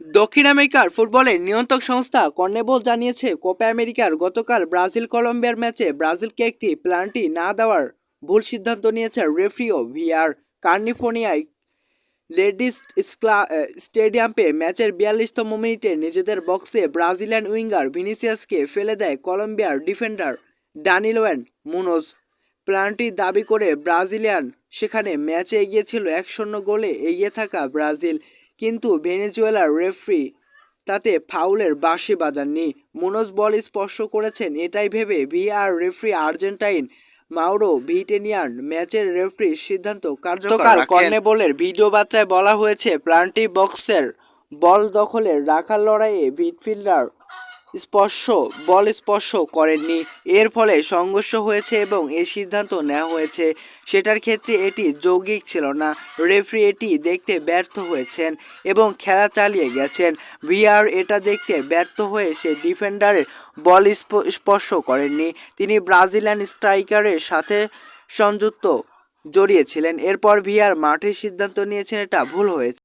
দক্ষিণ আমেরিকার ফুটবলের নিয়ন্ত্রক সংস্থা কর্নেবল জানিয়েছে, কোপা আমেরিকার গতকাল ব্রাজিল কলম্বিয়ার ম্যাচে ব্রাজিলকে একটি প্লান্টি না দেওয়ার ভুল সিদ্ধান্ত নিয়েছে রেফরিও ভিআর কার্নিফোনিয়ায় লেডিস স্টেডিয়ামে ম্যাচের বিয়াল্লিশতম মিনিটে নিজেদের বক্সে ব্রাজিলিয়ান উইঙ্গার ভিনিসিয়াসকে ফেলে দেয় কলম্বিয়ার ডিফেন্ডার ডানিলোয়েন মুনোজ। প্লান্টি দাবি করে ব্রাজিলিয়ান সেখানে ম্যাচে এগিয়েছিল এক শূন্য গোলে এগিয়ে থাকা ব্রাজিল। কিন্তু ভেনেজুয়েলার রেফরি তাতে ফাউলের বাঁশি বাজাননি। মনোজ বল স্পর্শ করেছেন এটাই ভেবে ভিআর রেফরি আর্জেন্টাইন মাউরো ভিটেনিয়ান ম্যাচের রেফরির সিদ্ধান্ত কার্যকর। কর্নেবলের ভিডিও বার্তায় বলা হয়েছে প্লান্টি বক্সের বল দখলে রাখার লড়াইয়ে মিডফিল্ডার স্পর্শ, বল স্পর্শ করেননি। এর ফলে সংঘর্ষ হয়েছে এবং এই সিদ্ধান্ত নেওয়া হয়েছে। সেটার ক্ষেত্রে এটি যৌগিক ছিল না। রেফরি এটি দেখতে ব্যর্থ হয়েছেন এবং খেলা চালিয়ে গেছেন। ভিআর এটা দেখতে ব্যর্থ হয়ে সে ডিফেন্ডারের বল স্পর্শ করেননি। তিনি ব্রাজিলিয়ান স্ট্রাইকারের সাথে সংযুক্ত জড়িয়েছিলেন। এরপর ভিআর মাঠের সিদ্ধান্ত নিয়েছেন, এটা ভুল হয়েছে।